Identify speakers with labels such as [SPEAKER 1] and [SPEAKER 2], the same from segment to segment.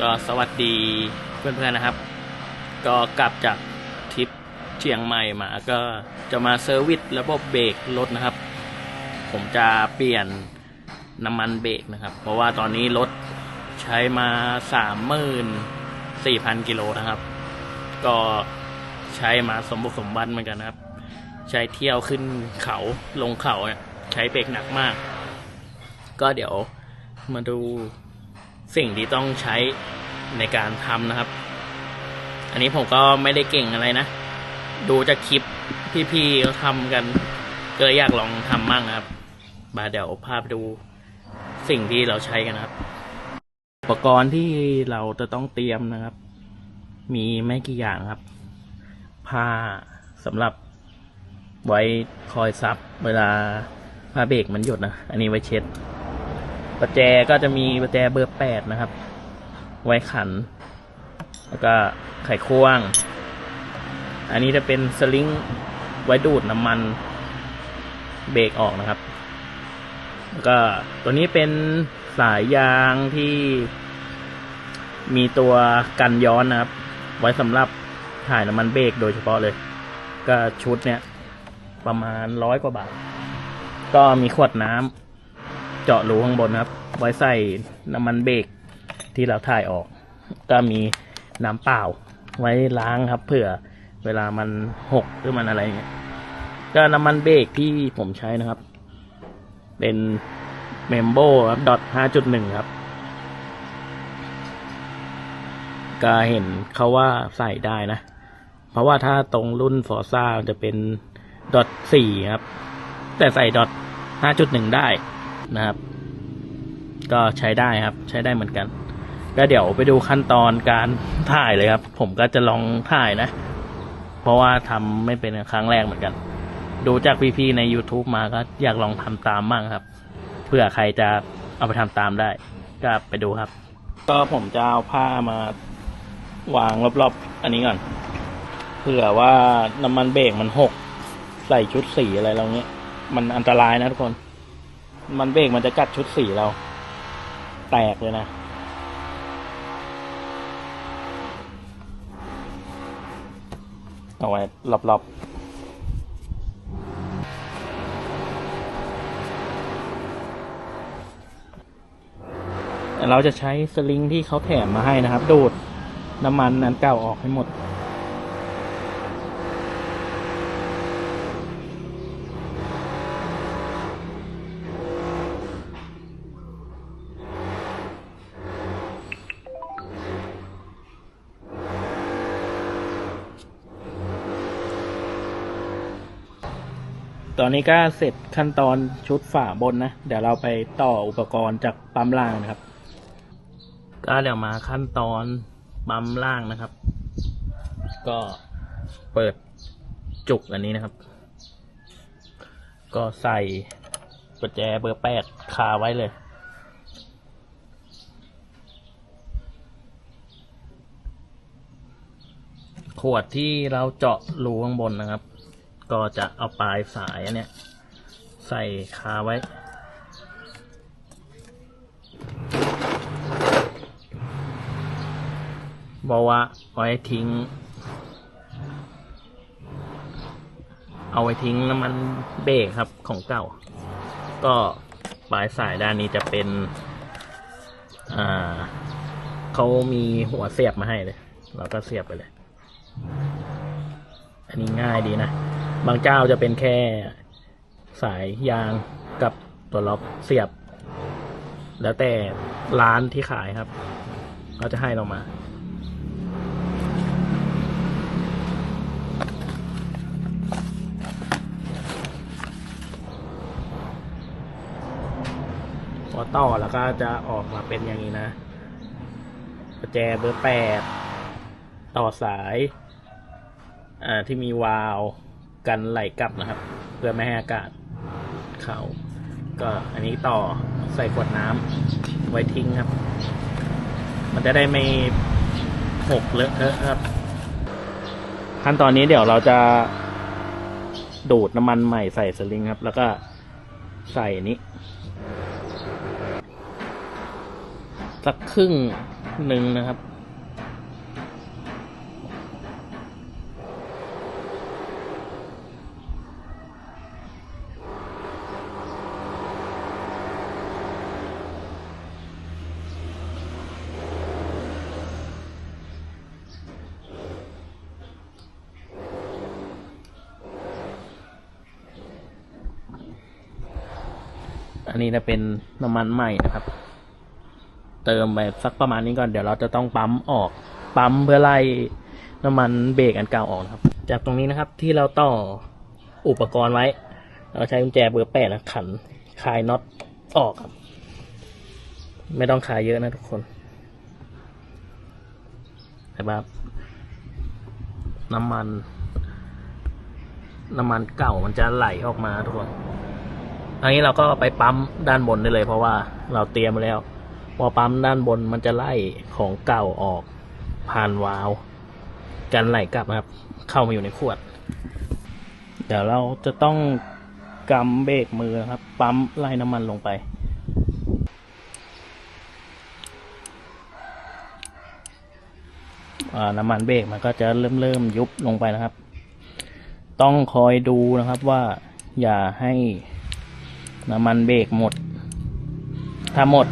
[SPEAKER 1] ก็สวัสดีเพื่อนๆนะครับ ก็กลับจากทริปเชียงใหม่มาก็จะมาเซอร์วิสระบบเบรกรถนะครับ ผมจะเปลี่ยนน้ำมันเบรกนะครับ เพราะว่าตอนนี้รถใช้มาสามหมื่นสี่พันกิโลนะครับ ก็ใช้มาสมบุกสมบันเหมือนกันนะครับ ใช้เที่ยวขึ้นเขาลงเขาเนี่ยใช้เบรกหนักมาก ก็เดี๋ยวมาดู สิ่งที่ต้องใช้ในการทำนะครับ อันนี้ผมก็ไม่ได้เก่งอะไรนะ ดูจากคลิปพี่ๆเขาทำกันก็เลยอยากลองทำมั่งนะครับ มาเดี๋ยวพาไปดูสิ่งที่เราใช้กันนะครับ อุปกรณ์ที่เราจะต้องเตรียมนะครับ มีไม่กี่อย่างครับ ผ้าสำหรับไว้คอยซับเวลาผ้าเบรกมันหยดนะ อันนี้ไว้เช็ด ประแจก็จะมีประแจเบอร์แปดนะครับ ไว้ขัน แล้วก็ไขควง อันนี้จะเป็นสลิงไว้ดูดน้ำมันเบรกออกนะครับ แล้วก็ตัวนี้เป็นสายยางที่มีตัวกันย้อนนะครับ ไว้สำหรับถ่ายน้ำมันเบรกโดยเฉพาะเลย ก็ชุดเนี้ยประมาณร้อยกว่าบาท ก็มีขวดน้ำ เจาะรูข้างบนนะครับ ไว้ใส่น้ำมันเบรกที่เราถ่ายออก ก็มีน้ำเปล่า ไว้ล้างครับ เผื่อเวลามันหกหรือมันอะไรเงี้ยก็น้ำมันเบรกที่ผมใช้นะครับ เป็นเมมโบครับดอทห้าจุดหนึ่งครับ ก็เห็นเขาว่าใส่ได้นะ เพราะว่าถ้าตรงรุ่นฟอร์ซ่าจะเป็นดอทสี่ครับ แต่ใส่ดอทห้าจุดหนึ่งได้ นะครับ ก็ใช้ได้ครับ ใช้ได้เหมือนกัน ก็เดี๋ยวไปดูขั้นตอนการถ่ายเลยครับ ผมก็จะลองถ่ายนะ เพราะว่าทำไม่เป็นครั้งแรกเหมือนกัน ดูจากพี่ๆใน YouTube มาก็อยากลองทำตามบ้างครับ เพื่อใครจะเอาไปทำตามได้ ก็ไปดูครับ ก็ผมจะเอาผ้ามาวางรอบๆ อันนี้ก่อน เผื่อว่าน้ำมันเบรกมันหก ใส่ชุดสีอะไรเราเนี้ย มันอันตรายนะทุกคน มันเบรกมันจะกัดชุดสีเรา แตกเลยนะ เอาไว้รอบๆเราจะใช้สลิงที่เขาแถมมาให้นะครับ ดูดน้ำมันนั้นเก่าออกให้หมด ตอนนี้ก็เสร็จขั้นตอนชุดฝาบนนะ เดี๋ยวเราไปต่ออุปกรณ์จากปั๊มล่างนะครับ ก็เดี๋ยวมาขั้นตอนปั๊มล่างนะครับ ก็เปิดจุกอันนี้นะครับ ก็ใส่ประแจเบอร์แปดคาไว้เลยขวดที่เราเจาะรูข้างบนนะครับ ก็จะเอาปลายสายอันเนี้ยใส่คาไว้ บอกว่าเอาไว้ทิ้ง เอาไว้ทิ้งน้ำมันเบรกครับของเก่า ก็ปลายสายด้านนี้จะเป็น อ่าเขามีหัวเสียบมาให้เลย เราก็เสียบไปเลย อันนี้ง่ายดีนะ บางเจ้าจะเป็นแค่สายยางกับตัวล็อกเสียบ แล้วแต่ร้านที่ขายครับเขาจะให้เรามา พอต่อแล้วก็จะออกมาเป็นอย่างนี้นะประแจเบอร์แปดต่อสาย อ่าที่มีวาล์ว กันไหลกลับนะครับ เพื่อไม่ให้อากาศเข้าก็อันนี้ต่อใส่ขวดน้ำไว้ทิ้งครับ มันจะได้ไม่หกเลอะเทอะครับ ขั้นตอนนี้เดี๋ยวเราจะดูดน้ำมันใหม่ใส่สลิงครับ แล้วก็ใส่นี้ สักครึ่งหนึ่งนะครับ อันนี้จะเป็นน้ำมันใหม่นะครับ เติมไปสักประมาณนี้ก่อนเดี๋ยวเราจะต้องปั๊มออก ปั๊มเพื่อไล่น้ำมันเบรกอันเก่าออกนะครับ จากตรงนี้นะครับที่เราต่ออุปกรณ์ไว้ เราใช้กุญแจเบอร์แปดนะขันคลายน็อตออกครับ ไม่ต้องคลายเยอะนะทุกคนนะครับน้ำมัน น้ำมันเก่ามันจะไหลออกมาทุกคน อันนี้เราก็ไปปั๊มด้านบนได้เลย เพราะว่าเราเตรียมไว้แล้ว พอปั๊มด้านบนมันจะไล่ของเก่าออก ผ่านวาล์วกันไหลกลับนะครับ เข้ามาอยู่ในขวด เดี๋ยวเราจะต้องกำเบรกมือนะครับ ปั๊มไล่น้ำมันลงไป น้ำมันเบรกมันก็จะเริ่มเริ่มยุบลงไปนะครับ ต้องคอยดูนะครับว่าอย่าให้ น้ำมันเบรกหมด ถ้าหมด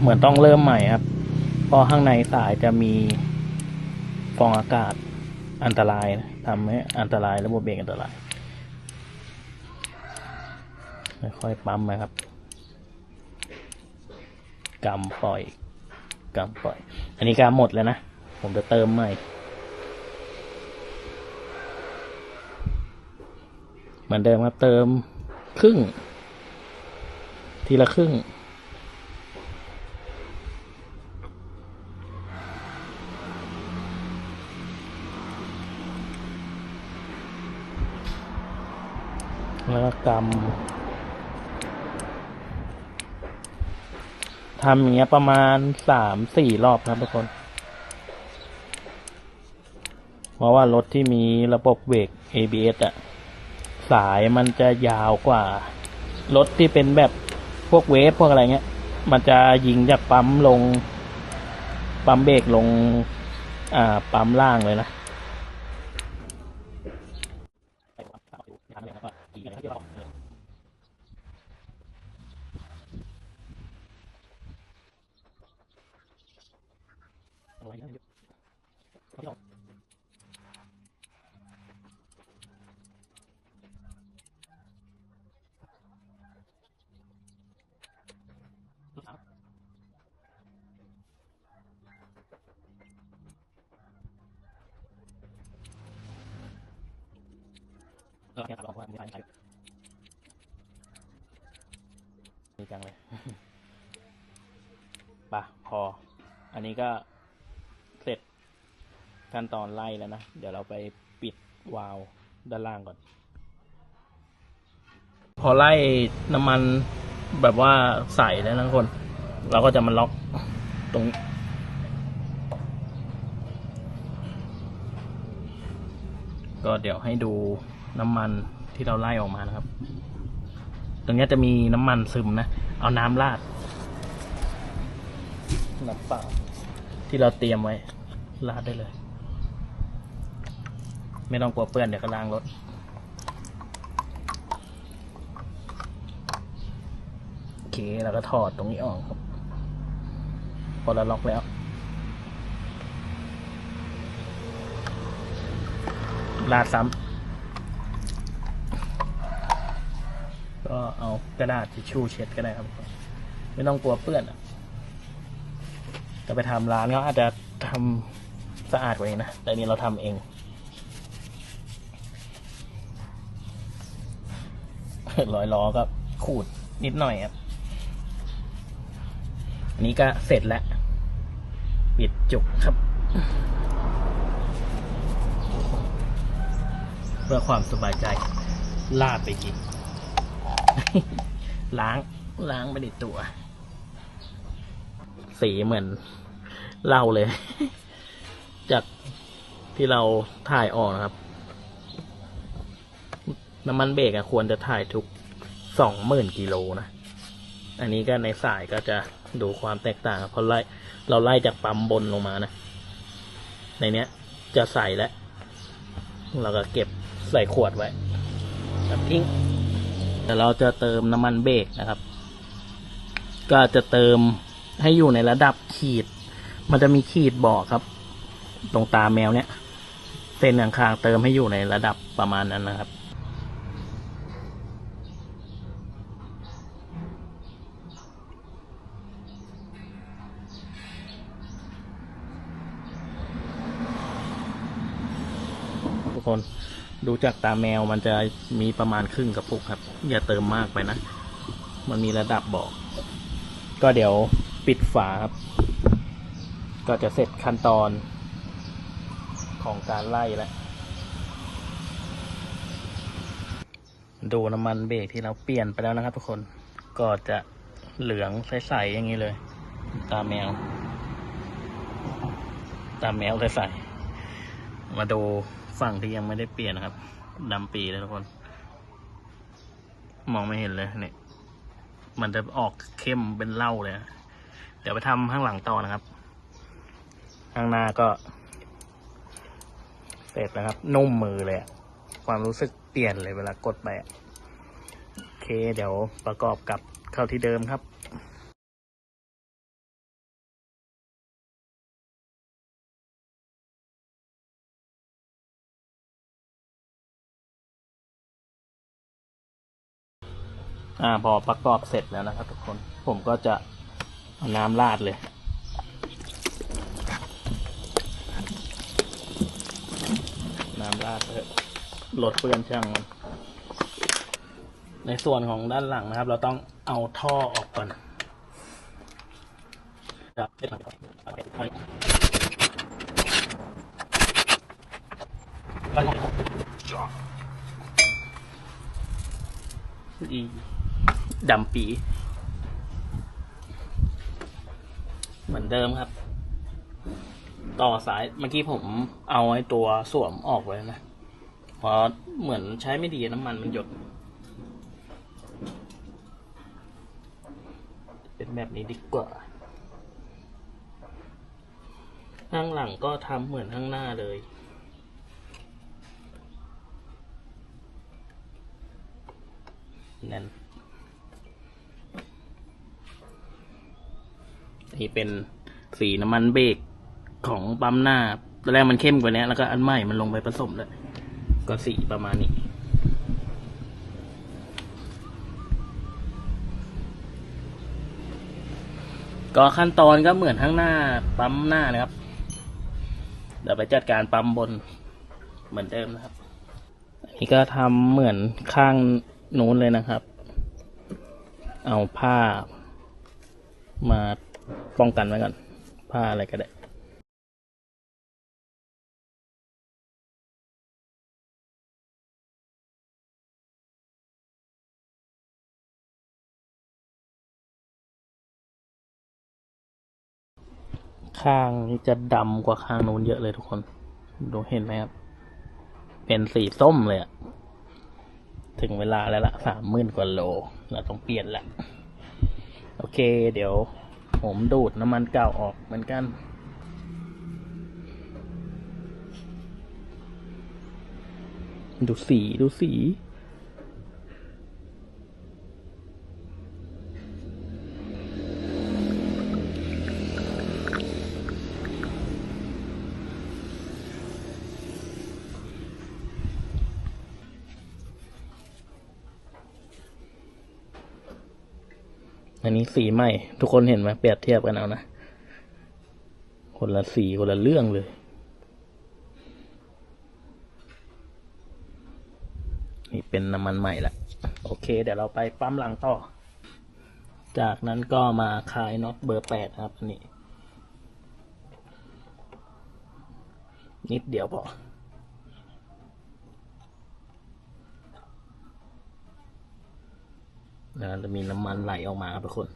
[SPEAKER 1] เหมือนต้องเริ่มใหม่ครับ เพราะข้างในสายจะมีฟองอากาศอันตรายทำให้อันตรายระบบเบรกอันตรายค่อยๆปั๊มนะครับกำปล่อยกำปล่อย อันนี้กำหมดแล้วนะ ผมจะเติมใหม่ เหมือนเดิมครับเติมครึ่ง ทีละครึ่ง แล้วก็กำทำอย่างเงี้ยประมาณสามสี่รอบครับทุกคน เพราะว่ารถที่มีระบบเบรก ABS อะสายมันจะยาวกว่า รถที่เป็นแบบ พวกเวฟพวกอะไรเงี้ย มันจะยิงจากปั๊มลง ปั๊มเบรกลง อ่า ปั๊มล่างเลยนะ แค่ขับออกว่ามีอะไรดีจังเลยปะพอ อันนี้ก็เสร็จขั้นตอนไล่แล้วนะ เดี๋ยวเราไปปิดวาล์วด้านล่างก่อน พอไล่น้ำมันแบบว่าใส่แล้วนะทุกคน เราก็จะมาล็อกตรงก็เดี๋ยวให้ดู น้ำมันที่เราไล่ออกมานะครับ ตรงนี้จะมีน้ำมันซึมนะ เอาน้ำราดน้ำเปล่า ที่เราเตรียมไว้ราดได้เลย ไม่ต้องกลัวเปื้อนเดี๋ยวก็ล้างรถโอเคเราก็ถอดตรงนี้ออกครับ พอเราล็อกแล้วราดซ้ำ ก็ เอากระดาษทิชชู่เช็ดก็ได้ครับ ไม่ต้องกลัวเปื้อนอะจะไปทำร้านก็อาจจะทำสะอาดกว่านี้นะ แต่นี่เราทำเอง ร้อยล้อก็ขูดนิดหน่อยครับอันนี้ก็เสร็จแล้วปิดจุกครับ เพื่อความสบายใจลาดไปกิน ล้างล้างไปในตัว สีเหมือนเหล้าเลย จากที่เราถ่ายออกนะครับ น้ำมันเบรกอะควรจะถ่ายทุกสองหมื่นกิโลนะ อันนี้ก็ในสายก็จะดูความแตกต่างเพราะไล่เราไล่จากปั๊มบนลงมานะ ในเนี้ยจะใส่แล้ว เราก็เก็บใส่ขวดไว้ทิ้ง แต่เราจะเติมน้ำมันเบรกนะครับ ก็จะเติมให้อยู่ในระดับขีด มันจะมีขีดบอกครับ ตรงตาแมวเนี้ยเส้นข้างๆเติมให้อยู่ในระดับประมาณนั้นนะครับ ทุกคน ดูจากตาแมวมันจะมีประมาณครึ่งกระปุกครับ อย่าเติมมากไปนะ มันมีระดับบอก ก็เดี๋ยวปิดฝาครับ ก็จะเสร็จขั้นตอนของการไล่แล้วดูน้ำมันเบรกที่เราเปลี่ยนไปแล้วนะครับทุกคนก็จะเหลืองใสๆอย่างนี้เลย ตาแมว ตาแมวใสๆมาดู ฝั่งที่ยังไม่ได้เปลี่ยนนะครับดำปีเลยทุกคน มองไม่เห็นเลยเนี่ยมันจะออกเข้มเป็นเหล้าเลยนะเดี๋ยวไปทำข้างหลังต่อนะครับ ข้างหน้าก็ เสร็จแล้วครับ นุ่มมือเลย ความรู้สึกเปลี่ยนเลยเวลากดไปะโอเค เดี๋ยวประกอบกับเข้าที่เดิมครับ อ่าพอประกอบเสร็จแล้วนะครับ ทุกคนผมก็จะเอาน้ำราดเลย น้ำราดเลยลดเปื้อนช่างมันในส่วนของด้านหลังนะครับ เราต้องเอาท่อออกก่อนครับอี ดำปี เหมือนเดิมครับ ต่อสายเมื่อกี้ผมเอาไอ้ตัวสวมออกไว้นะ เพราะเหมือนใช้ไม่ดีน้ำมันมันหยด เป็นแบบนี้ดีกว่าข้างหลังก็ทำเหมือนข้างหน้าเลยนั่น นี่เป็นสีน้ำมันเบรกของปั๊มหน้าตอนแรกมันเข้มกว่านี้แล้วก็อันใหม่มันลงไปผสมแล้วก็สีประมาณนี้ก็ขั้นตอนก็เหมือนข้างหน้าปั๊มหน้านะครับ เดี๋ยวไปจัดการปั๊มบนเหมือนเดิมนะครับอันนี้ก็ทำเหมือนข้างนู้นเลยนะครับ เอาผ้ามา ป้องกันไว้ก่อน ผ้าอะไรก็ได้ข้างนี้จะดำกว่าข้างนู้นเยอะเลยทุกคน ดูเห็นไหมครับ เป็นสีส้มเลยอะถึงเวลาแล้วละสามหมื่นกว่าโล เราต้องเปลี่ยนละ โอเค เดี๋ยว ผมดูดน้ำมันเก่าออกเหมือนกัน ดูสีดูสี อันนี้สีใหม่ ทุกคนเห็นไหมเปรียบเทียบกันเอานะ คนละสีคนละเรื่องเลย นี่เป็นน้ำมันใหม่ละโอเค เดี๋ยวเราไปปั๊มหลังต่อ จากนั้นก็มาคลายน็อตเบอร์แปดครับอันนี้ นิดเดียวพอ นะจะมีน้ำมันไหลออกมาครับทุกคน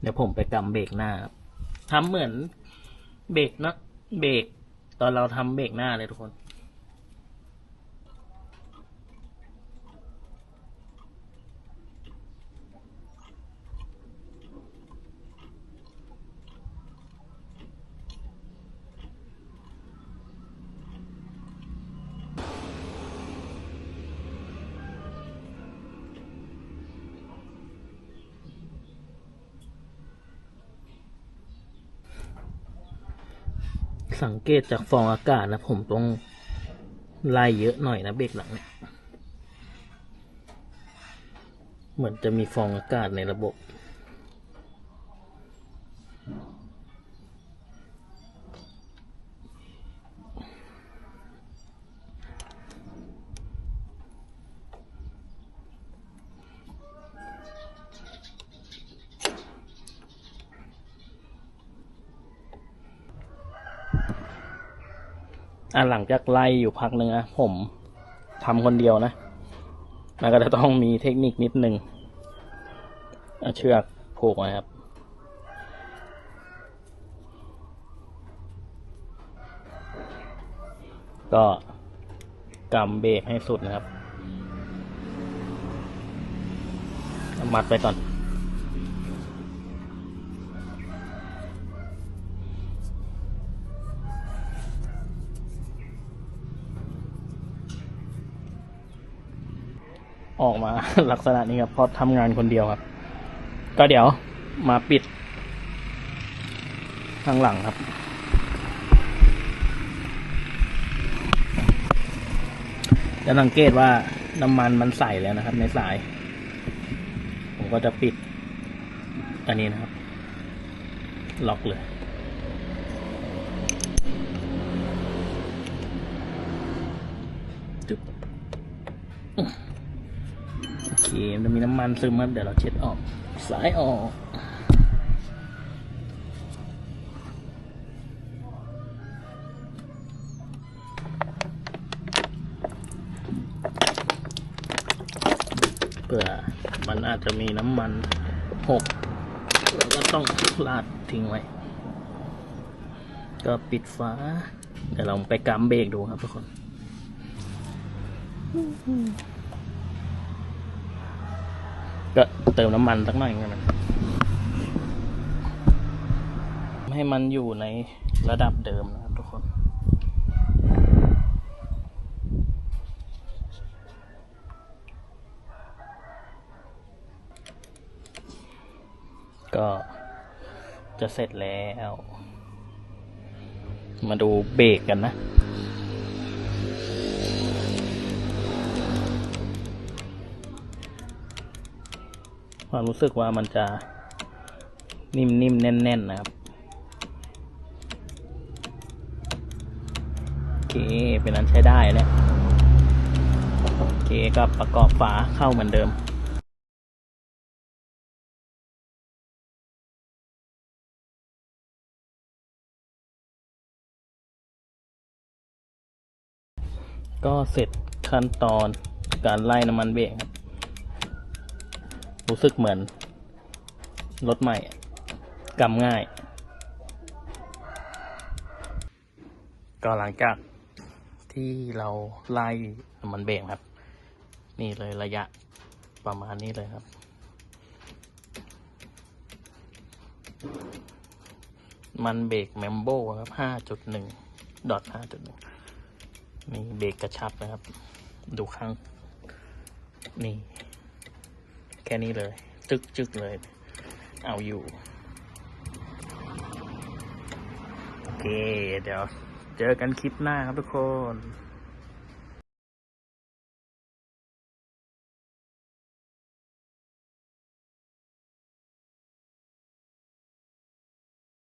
[SPEAKER 1] เดี๋ยวผมไปกำเบรกหน้าทำเหมือนเบรกนะเบรกตอนเราทำเบรกหน้าเลยทุกคน สังเกตจากฟองอากาศนะผมต้องไล่เยอะหน่อยนะเบรกหลังเนี่ย เหมือนจะมีฟองอากาศในระบบ อะหลังจากไล่อยู่พักหนึ่งอะผมทำคนเดียวนะมันก็จะต้องมีเทคนิคนิดนึงเชือกผูกไว้ครับ ก็กำเบรกให้สุดนะครับ มัดไปก่อน ออกมาลักษณะนี้ครับเพราะทำงานคนเดียวครับ ก็เดี๋ยวมาปิดข้างหลังครับ จะสังเกตว่าน้ำมันมันใสแล้วนะครับ ในสาย ผมก็จะปิด อันนี้นะครับ ล็อกเลย จุ๊บ มันจะมีน้ำมันซึมครับเดี๋ยวเราเช็ดออก สายออกเผื่อมันอาจจะมีน้ำมันหกเราก็ต้องลาดทิ้งไว้ ก็ปิดฝาเดี๋ยวเราไปกำเบรกดูครับทุกคน เติมน้ำมันสักหน่อยกันนะให้มันอยู่ในระดับเดิมนะครับทุกคน ก็จะเสร็จแล้ว มาดูเบรกกันนะ ความรู้สึกว่ามันจะนิ่มๆ แน่นๆ นะครับ โอเค เป็นอันใช้ได้แล้ว โอเค ก็ประกอบฝาเข้าเหมือนเดิมก็เสร็จขั้นตอนการไล่น้ำมันเบรกครับ รู้สึกเหมือนรถใหม่กำง่าย ก็หลังจากที่เราไล่มันเบรกครับ นี่เลยระยะประมาณนี้เลยครับ มันเบรกแมมโบครับห้าจุดหนึ่งดอทห้าจุดหนึ่งนี่เบรกกระชับนะครับ ดูข้าง นี่ แค่นี้เลย จึกจึกเลย เอาอยู่ โอเค เดี๋ยว เจอกันคลิปหน้าครับทุกคน